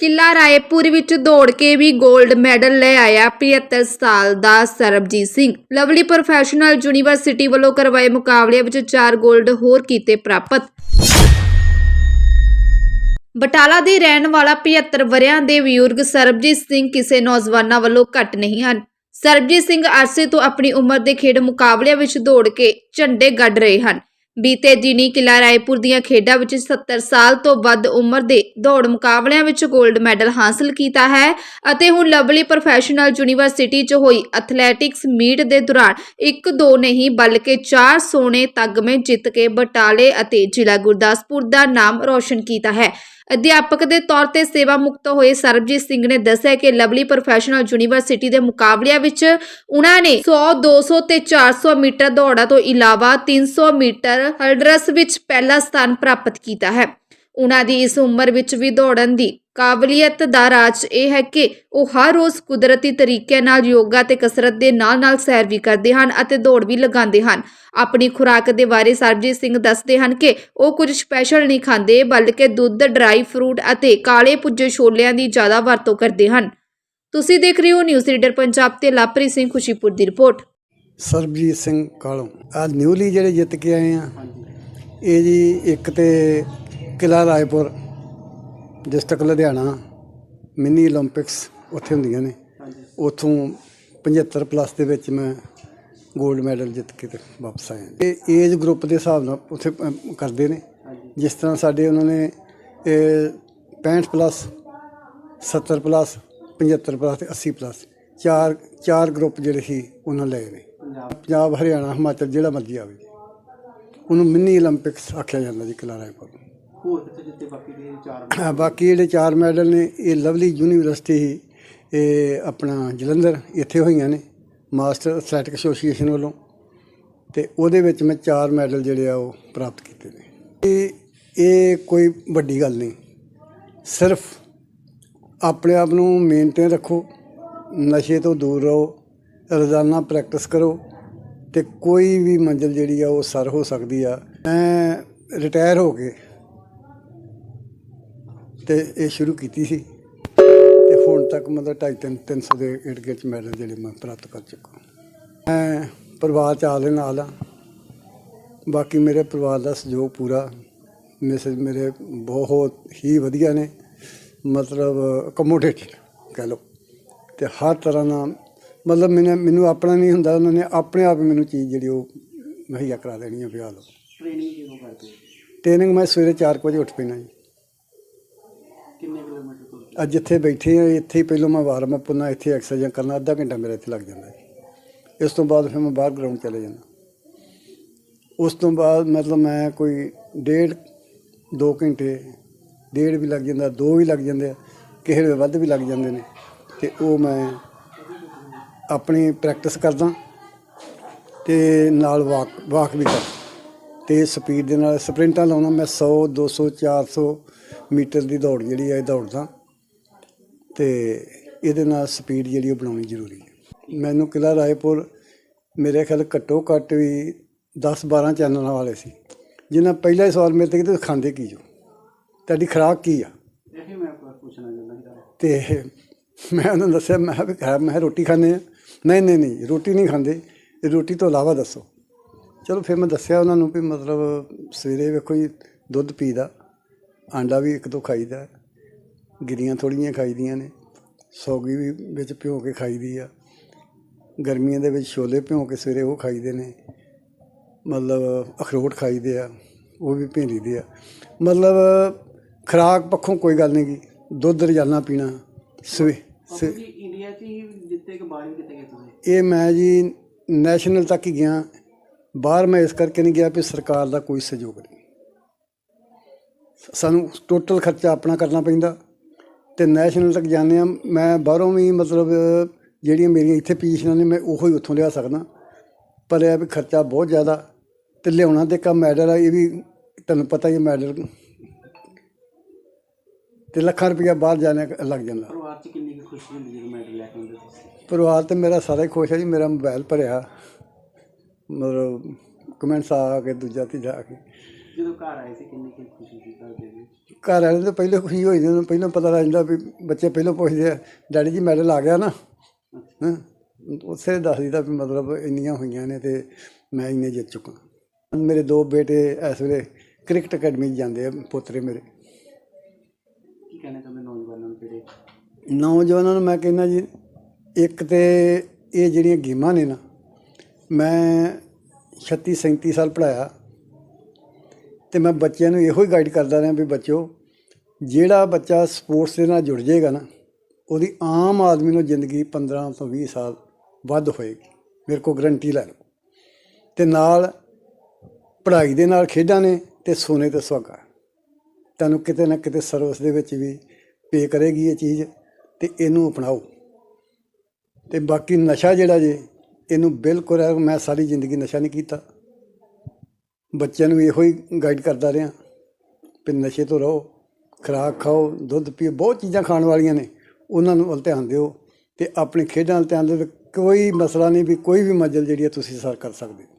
ਕਿਲਾ ਰਾਏਪੁਰ ਵਿੱਚ ਦੌੜ ਕੇ ਵੀ 골ਡ ਮੈਡਲ ਲੈ ਆਇਆ 75 ਸਾਲ ਦਾ Sarabjit Singh. Lovely Professional University ਵੱਲੋਂ ਕਰਵਾਏ ਮੁਕਾਬਲਿਆਂ ਵਿੱਚ 4 골ਡ ਹੋਰ ਕੀਤੇ ਪ੍ਰਾਪਤ। ਬਟਾਲਾ ਦੇ ਰਹਿਣ ਵਾਲਾ 75 ਵਰਿਆਂ ਦੇ ਬਜ਼ੁਰਗ ਸਰਬਜੀਤ ਸਿੰਘ ਕਿਸੇ ਨੌਜਵਾਨਾਂ ਵੱਲੋਂ ਘੱਟ ਨਹੀਂ ਹਨ। ਸਰਬਜੀਤ ਸਿੰਘ ਅਰਸੇ ਤੋਂ ਆਪਣੀ ਉਮਰ ਦੇ ਖੇਡ ਮੁਕਾਬਲਿਆਂ ਵਿੱਚ ਦੌੜ ਕੇ ਝੰਡੇ ਗੱਡ ਰਹੇ ਹਨ। ਬੀਤੇ ਦਿਨੀ ਕਿਲਾ ਰਾਏਪੁਰ ਦੀਆਂ ਖੇਡਾਂ ਵਿੱਚ 70 ਸਾਲ ਤੋਂ ਵੱਧ ਉਮਰ ਦੇ ਦੌੜ ਮੁਕਾਬਲਿਆਂ ਵਿੱਚ 골ਡ ਮੈਡਲ ਹਾਸਲ ਕੀਤਾ ਹੈ ਅਤੇ ਹੁਣ ਲਵਲੀ ਪ੍ਰੋਫੈਸ਼ਨਲ ਯੂਨੀਵਰਸਿਟੀ 'ਚ ਹੋਈ ਐਥਲੈਟਿਕਸ ਮੀਟ ਦੇ ਦੌਰਾਨ ਇੱਕ ਦੋ ਨਹੀਂ ਬਲਕਿ ਚਾਰ ਸੋਨੇ ਤਗਮੇ ਜਿੱਤ ਕੇ ਬਟਾਲੇ ਅਤੇ ਜ਼ਿਲ੍ਹਾ ਗੁਰਦਾਸਪੁਰ ਦਾ ਨਾਮ ਰੌਸ਼ਨ ਕੀਤਾ ਹੈ। ਅਧਿਆਪਕ ਦੇ ਤੌਰ ਤੇ ਸੇਵਾ ਮੁਕਤ ਹੋਏ ਸਰਬਜੀਤ ਸਿੰਘ ਨੇ ਦੱਸਿਆ ਕਿ ਲਵਲੀ ਪ੍ਰੋਫੈਸ਼ਨਲ ਯੂਨੀਵਰਸਿਟੀ ਦੇ ਮੁਕਾਬਲਿਆਂ ਵਿੱਚ ਉਹਨਾਂ ਨੇ 100 200 ਤੇ 400 ਮੀਟਰ ਦੌੜਾਂ ਤੋਂ ਇਲਾਵਾ 300 ਮੀਟਰ ਹਰਡਰਸ ਵਿੱਚ ਪਹਿਲਾ ਸਥਾਨ ਪ੍ਰਾਪਤ ਕੀਤਾ ਹੈ। ਉਹਨਾਂ ਦੀ ਇਸ ਉਮਰ ਵਿੱਚ ਵੀ ਦੌੜਨ ਦੀ ਕਾਬਲੀਅਤ ਦਾ ਰਾਜ ਇਹ ਹੈ ਕਿ ਉਹ ਹਰ ਰੋਜ਼ ਕੁਦਰਤੀ ਤਰੀਕੇ ਨਾਲ ਯੋਗਾ ਤੇ ਕਸਰਤ ਦੇ ਨਾਲ-ਨਾਲ ਸੈਰ ਵੀ ਕਰਦੇ ਹਨ ਅਤੇ ਦੌੜ ਵੀ ਲਗਾਉਂਦੇ ਹਨ। ਆਪਣੀ ਖੁਰਾਕ ਦੇ ਬਾਰੇ ਸਰਬਜੀਤ ਸਿੰਘ ਦੱਸਦੇ ਹਨ ਕਿ ਉਹ ਕੁਝ ਸਪੈਸ਼ਲ ਨਹੀਂ ਖਾਂਦੇ ਬਲਕਿ ਦੁੱਧ, ਡਰਾਈ ਫਰੂਟ ਅਤੇ ਕਾਲੇ ਪੁੱਜੇ ਛੋਲਿਆਂ ਦੀ ਜ਼ਿਆਦਾ ਵਰਤੋਂ ਕਰਦੇ ਹਨ। ਤੁਸੀਂ ਦੇਖ ਰਹੇ ਹੋ ਨਿਊਜ਼ ਰੀਡਰ ਪੰਜਾਬ ਤੇ ਲਾਪਰੀ ਸਿੰਘ ਖੁਸ਼ੀਪੁਰ ਦੀ ਰਿਪੋਰਟ। ਸਰਬਜੀਤ ਸਿੰਘ ਕਾਲੋਂ ਆ ਨਿਊਲੀ ਜਿਹੜੇ ਜਿੱਤ ਕੇ ਆਏ ਆ, ਇਹ ਜੀ ਇੱਕ ਤੇ ਕਿਲਾ ਰਾਏਪੁਰ ਡਿਸਟ੍ਰਿਕਟ ਲੁਧਿਆਣਾ ਮਿੰਨੀ 올림픽ਸ ਉੱਥੇ ਹੁੰਦੀਆਂ ਨੇ। ਉਥੋਂ 75 ਪਲੱਸ ਦੇ ਵਿੱਚ ਮੈਂ 골ਡ ਮੈਡਲ ਜਿੱਤ ਕੇ ਤੇ ਵਾਪਸ ਆਇਆ ਇਹ ਏਜ ਗਰੁੱਪ ਦੇ ਹਿਸਾਬ ਨਾਲ ਉਥੇ ਕਰਦੇ ਨੇ। ਜਿਸ ਤਰ੍ਹਾਂ ਸਾਡੇ ਉਹਨਾਂ ਨੇ 65 ਪਲੱਸ 70 ਪਲੱਸ 75 ਪਲੱਸ ਤੇ 80 ਪਲੱਸ ਚਾਰ ਚਾਰ ਗਰੁੱਪ ਜਿਹੜੇ ਸੀ ਉਹਨਾਂ ਲਏ ਨੇ। ਪੰਜਾਬ। ਹਰਿਆਣਾ ਹਿਮਾਚਲ ਜਿਹੜਾ ਮਰਜ਼ੀ ਆਵੇ। ਉਹਨੂੰ ਮਿੰਨੀ 올림픽ਸ ਆਖਿਆ ਜਾਂਦਾ ਜੀ ਕਲਾਰਾਏਪੁਰ। ਹੋਰ ਕਿੱਥੇ ਜਿੱਤੇ ਬਾਕੀ ਦੇ ਚਾਰ ਹਾਂ, ਬਾਕੀ ਜਿਹੜੇ ਚਾਰ ਮੈਡਲ ਨੇ ਇਹ ਲਵਲੀ ਯੂਨੀਵਰਸਿਟੀ ਹੀ ਇਹ ਆਪਣਾ ਜਲੰਧਰ ਇੱਥੇ ਹੋਈਆਂ ਨੇ ਮਾਸਟਰ ਐਥਲੈਟਿਕ ਐਸੋਸੀਏਸ਼ਨ ਵੱਲੋਂ। ਤੇ ਉਹਦੇ ਵਿੱਚ ਮੈਂ ਚਾਰ ਮੈਡਲ ਜਿਹੜੇ ਆ ਉਹ ਪ੍ਰਾਪਤ ਕੀਤੇ ਨੇ। ਇਹ ਇਹ ਕੋਈ ਵੱਡੀ ਗੱਲ ਨਹੀਂ। ਸਿਰਫ ਆਪਣੇ ਆਪ ਨੂੰ ਮੇਨਟੇਨ ਰੱਖੋ ਨਸ਼ੇ ਤੋਂ ਦੂਰ ਰਹੋ ਰੋਜ਼ਾਨਾ ਪ੍ਰੈਕਟਿਸ ਕਰੋ ਤੇ ਕੋਈ ਵੀ ਮੰਜ਼ਿਲ ਜਿਹੜੀ ਆ ਉਹ ਸਰ ਹੋ ਸਕਦੀ ਆ। ਮੈਂ ਰਿਟਾਇਰ ਹੋ ਕੇ ਤੇ ਇਹ ਸ਼ੁਰੂ ਕੀਤੀ ਸੀ। ਤੇ ਹੁਣ ਤੱਕ ਮਤਲਬ ਢਾਈ ਤਿੰਨ 300 ਦੇ ਇਰਦ ਗਿਰਦ ਮੈਡਲ ਜਿਹੜੇ ਮੈਂ ਪ੍ਰਾਪਤ ਕਰ ਚੁੱਕਾ ਮੈਂ ਪਰਿਵਾਰ ਚ ਦੇ ਨਾਲ ਆ ਬਾਕੀ ਮੇਰੇ ਪਰਿਵਾਰ ਦਾ ਸਹਿਯੋਗ ਪੂਰਾ ਮਿਸਿਸ ਮੇਰੇ ਬਹੁਤ ਹੀ ਵਧੀਆ ਨੇ। ਮਤਲਬ ਅਕਮੋਡੇਟਡ ਕਹਿ ਲਓ। ਤੇ ਹਰ ਤਰ੍ਹਾਂ ਨਾਲ ਮਤਲਬ ਮੈਨੂੰ ਮੈਨੂੰ ਆਪਣਾ ਨਹੀਂ ਹੁੰਦਾ ਉਹਨਾਂ ਨੇ ਆਪਣੇ ਆਪ ਹੀ ਮੈਨੂੰ ਚੀਜ਼ ਜਿਹੜੀ ਉਹ ਮੁਹੱਈਆ ਕਰਾ ਦੇਣੀ ਆ ਵਿਆਹ ਲਓ। ਟ੍ਰੇਨਿੰਗ ਕਿਉਂ ਕਰਦੇ ਹੋ? ਟ੍ਰੇਨਿੰਗ ਮੈਂ ਸਵੇਰੇ 4 ਵਜੇ ਉੱਠ ਪੈਣਾ ਜੀ। ਅੱਜ ਜਿੱਥੇ ਬੈਠੇ ਆ, ਇੱਥੇ ਹੀ ਪਹਿਲਾਂ ਮੈਂ ਵਾਰਮ ਅਪ ਨਾ ਇੱਥੇ ਐਕਸਰਸਾਈਜ਼ ਕਰਨਾ, ਅੱਧਾ ਘੰਟਾ ਮੇਰਾ ਇੱਥੇ ਲੱਗ ਜਾਂਦਾ ਹੈ ਇਸ ਤੋਂ ਬਾਅਦ ਫਿਰ ਮੈਂ ਬਾਹਰ ਗਰਾਊਂਡ ਚਲੇ ਜਾਂਦਾ। ਉਸ ਤੋਂ ਬਾਅਦ ਮਤਲਬ ਮੈਂ ਕੋਈ ਡੇਢ 2 ਘੰਟੇ, ਡੇਢ ਵੀ ਲੱਗ ਜਾਂਦਾ, ਦੋ ਵੀ ਲੱਗ ਜਾਂਦੇ ਆ, ਕਿਸੇ ਵੇਲੇ ਵੱਧ ਵੀ ਲੱਗ ਜਾਂਦੇ ਨੇ। ਤੇ ਉਹ ਮੈਂ ਆਪਣੀ ਪ੍ਰੈਕਟਿਸ ਕਰਦਾ ਤੇ ਨਾਲ ਵਾਕ ਵਾਕ ਵੀ ਕਰਦਾ। ਤੇ ਸਪੀਡ ਦੇ ਨਾਲ ਸਪ੍ਰਿੰਟਾਂ ਲਾਉਣਾ, ਮੈਂ 100 200 400 ਮੀਟਰ ਦੀ ਦੌੜ ਜਿਹੜੀ ਹੈ ਦੌੜਦਾ। ਤੇ ਇਹਦੇ ਨਾਲ ਸਪੀਡ ਜਿਹੜੀ ਉਹ ਬਣਾਉਣੀ ਜ਼ਰੂਰੀ ਹੈ। ਮੈਨੂੰ ਕਿਲਾ ਰਾਏਪੁਰ ਮੇਰੇ ਖਿਆਲ ਘੱਟੋ ਘੱਟ ਵੀ 10 12 ਚੈਨਲਾਂ ਵਾਲੇ ਸੀ। ਜਿਨ੍ਹਾਂ ਪਹਿਲਾ ਹੀ ਸਵਾਲ ਮੇਰੇ ਤੇ ਕਿ ਖਾਂਦੇ ਕੀ ਜੋ? ਤੁਹਾਡੀ ਖੁਰਾਕ ਕੀ ਆ? ਇਹ ਮੈਂ ਆਪਕੋ ਪੁੱਛਣਾ ਚਾਹੁੰਦਾ ਹਾਂ ਤੇ ਮੈਂ ਉਹਨਾਂ ਨੂੰ ਦੱਸਿਆ ਮੈਂ ਵੀ ਖਾ ਮੈਂ ਰੋਟੀ ਖਾਂਦੇ ਆ। ਨਹੀਂ ਨਹੀਂ ਨਹੀਂ ਰੋਟੀ ਨਹੀਂ ਖਾਂਦੇ। ਰੋਟੀ ਤੋਂ ਇਲਾਵਾ ਦੱਸੋ। ਚਲੋ ਫਿਰ ਮੈਂ ਦੱਸਿਆ ਉਹਨਾਂ ਨੂੰ ਵੀ ਮਤਲਬ ਸਵੇਰੇ ਵੇਖੋ ਜੀ ਦੁੱਧ ਪੀਦਾ ਆਂਡਾ ਵੀ ਇੱਕ ਦੋ ਖਾਈਦਾ। ਗਿਰੀਆਂ ਥੋੜੀਆਂ ਖਾਈਦੀਆਂ ਨੇ ਸੌਗੀ ਵੀ ਵਿੱਚ ਭਿਓ ਕੇ ਖਾਈਦੀ ਆ। ਗਰਮੀਆਂ ਦੇ ਵਿੱਚ ਛੋਲੇ ਭਿਓ ਕੇ ਸਵੇਰੇ ਉਹ ਖਾਈਦੇ ਨੇ ਮਤਲਬ ਅਖਰੋਟ ਖਾਈਦੇ ਆ ਉਹ ਵੀ ਭੇਂਦੀਦੇ ਆ। ਮਤਲਬ ਖੁਰਾਕ ਪੱਖੋਂ ਕੋਈ ਗੱਲ ਨਹੀਂ ਗੀ ਦੁੱਧ ਰੋਜ਼ਾਨਾ ਪੀਣਾ ਸਵੇ ਇੰਡੀਆ 'ਚ ਹੀ ਜਿੱਤੇ ਕਿ ਬਾਹਰ ਕਿਤੇ ਗਏ ਤੁਸੀਂ? ਇਹ ਮੈਂ ਜੀ ਨੈਸ਼ਨਲ ਤੱਕ ਹੀ ਗਿਆ ਬਾਹਰ ਮੈਂ ਇਸ ਕਰਕੇ ਨਹੀਂ ਗਿਆ ਵੀ ਸਰਕਾਰ ਦਾ ਕੋਈ ਸਹਿਯੋਗ ਨਹੀਂ। ਸਾਨੂੰ ਟੋਟਲ ਖਰਚਾ ਆਪਣਾ ਕਰਨਾ ਪੈਂਦਾ। ਤੇ ਨੈਸ਼ਨਲ ਤੱਕ ਜਾਂਦੇ ਆ ਮੈਂ ਬਾਹਰੋਂ ਵੀ ਮਤਲਬ ਜਿਹੜੀਆਂ ਮੇਰੀਆਂ ਇੱਥੇ ਪੋਜੀਸ਼ਨਾਂ ਨੇ ਮੈਂ ਉਹੋ ਹੀ ਉੱਥੋਂ ਲਿਆ ਸਕਦਾ। ਪਰ ਇਹ ਵੀ ਖਰਚਾ ਬਹੁਤ ਜ਼ਿਆਦਾ। ਤੇ ਲਿਆਉਣਾ ਤੇ ਕੰਮ ਮੈਡਲ ਆ ਇਹ ਵੀ ਤੁਹਾਨੂੰ ਪਤਾ ਹੀ ਮੈਡਲ ਤੇ ਲੱਖਾਂ ਰੁਪਇਆ ਬਾਹਰ ਜਾਣੇ ਲੱਗ ਜਾਂਦਾ। ਪਰਿਵਾਰ 'ਚ ਕਿੰਨੀ ਕੁ ਖੁਸ਼ੀ ਹੁੰਦੀ ਜਦੋਂ ਮੈਡਲ ਲੈ ਕੇ ਆਉਂਦੇ ਤੁਸੀਂ? ਪਰਿਵਾਰ ਤੇ ਮੇਰਾ ਸਾਰਾ ਹੀ ਖੁਸ਼ ਹੈ ਜੀ ਮੇਰਾ ਮੋਬਾਈਲ ਭਰਿਆ। ਮਤਲਬ ਕਮੈਂਟਸ ਆ ਕੇ ਦੂਜਾ ਤੀਜਾ ਆ ਕੇ। ਜਦੋਂ ਘਰ ਆਏ ਸੀ ਕਿੰਨੀ ਕੀ ਖੁਸ਼ੀ ਸੀ ਘਰ ਦੇ ਵਿੱਚ? ਘਰ ਵਾਲਿਆਂ ਨੂੰ ਤਾਂ ਪਹਿਲਾਂ ਖੁਸ਼ੀ ਹੋਈ ਜਾਂਦੀ ਉਹਨੂੰ ਪਹਿਲਾਂ ਪਤਾ ਲੱਗ ਜਾਂਦਾ ਵੀ ਬੱਚੇ ਪਹਿਲਾਂ ਪੁੱਛਦੇ ਆ ਡੈਡੀ ਜੀ ਮੈਡਲ ਆ ਗਿਆ ਨਾ? ਹਾਂ? ਉਸੇ ਦੱਸ ਦਿੱਤਾ ਵੀ ਮਤਲਬ ਇੰਨੀਆਂ ਹੋਈਆਂ ਨੇ ਤੇ ਮੈਂ ਇੰਨੇ ਜਿੱਤ ਚੁੱਕਾ। ਮੇਰੇ ਦੋ ਬੇਟੇ ਇਸ ਵੇਲੇ ਕ੍ਰਿਕਟ ਅਕੈਡਮੀ 'ਚ ਜਾਂਦੇ ਆ ਪੋਤਰੇ ਮੇਰੇ। ਕੀ ਕਹਿਣਾ ਚਾਹੁੰਦੇ ਨੌਜਵਾਨਾਂ ਨੂੰ ਜਿਹੜੇ? ਨੌਜਵਾਨਾਂ ਨੂੰ ਮੈਂ ਕਹਿੰਦਾ ਜੀ ਇੱਕ ਤੇ ਇਹ ਜਿਹੜੀਆਂ ਗੇਮਾਂ ਨੇ ਨਾ ਮੈਂ 36 37 ਸਾਲ ਪੜਾਇਆ ਤੇ ਮੈਂ ਬੱਚਿਆਂ ਨੂੰ ਇਹੋ ਹੀ ਗਾਈਡ ਕਰਦਾ ਰਿਹਾ ਵੀ ਬੱਚਿਓ, ਜਿਹੜਾ ਬੱਚਾ ਸਪੋਰਟਸ ਦੇ ਨਾਲ ਜੁੜ ਜਾਏਗਾ ਨਾ, ਉਹਦੀ ਆਮ ਆਦਮੀ ਨੂੰ ਜ਼ਿੰਦਗੀ 15 ਤੋਂ 20 ਸਾਲ ਵੱਧ ਹੋਏਗੀ। ਮੇਰੇ ਕੋਲ ਗਰੰਟੀ ਲੈ ਲਓ। ਤੇ ਨਾਲ ਪੜ੍ਹਾਈ ਦੇ ਨਾਲ ਖੇਡਾਂ ਨੇ ਤੇ ਸੋਨੇ ਤੇ ਸੁਹਾਗਾ। ਤੁਹਾਨੂੰ ਕਿਤੇ ਨਾ ਕਿਤੇ ਸਰਵਿਸ ਦੇ ਵਿੱਚ ਵੀ ਪੇ ਕਰੇਗੀ ਇਹ ਚੀਜ਼ ਤੇ ਇਹਨੂੰ ਅਪਣਾਓ। ਤੇ ਬਾਕੀ ਨਸ਼ਾ ਜਿਹੜਾ ਜੇ, ਇਹਨੂੰ ਬਿਲਕੁਲ, ਮੈਂ ਸਾਰੀ ਜ਼ਿੰਦਗੀ ਨਸ਼ਾ ਨਹੀਂ ਕੀਤਾ। ਬੱਚਿਆਂ ਨੂੰ ਇਹੋ ਹੀ ਗਾਈਡ ਕਰਦਾ ਰਿਹਾ ਵੀ ਨਸ਼ੇ ਤੋਂ ਰਹੋ, ਖੁਰਾਕ ਖਾਓ, ਦੁੱਧ ਪੀਓ, ਬਹੁਤ ਚੀਜ਼ਾਂ ਖਾਣ ਵਾਲੀਆਂ ਨੇ। ਉਹਨਾਂ ਨੂੰ ਵੱਲ ਧਿਆਨ ਦਿਓ ਤੇ ਆਪਣੇ ਖੇਡਾਂ ਵੱਲ ਧਿਆਨ ਦਿਓ ਕੋਈ ਮਸਲਾ ਨਹੀਂ ਵੀ ਕੋਈ ਵੀ ਮੰਜ਼ਿਲ ਜਿਹੜੀ ਹੈ ਤੁਸੀਂ ਸਰ ਕਰ ਸਕਦੇ ਹੋ।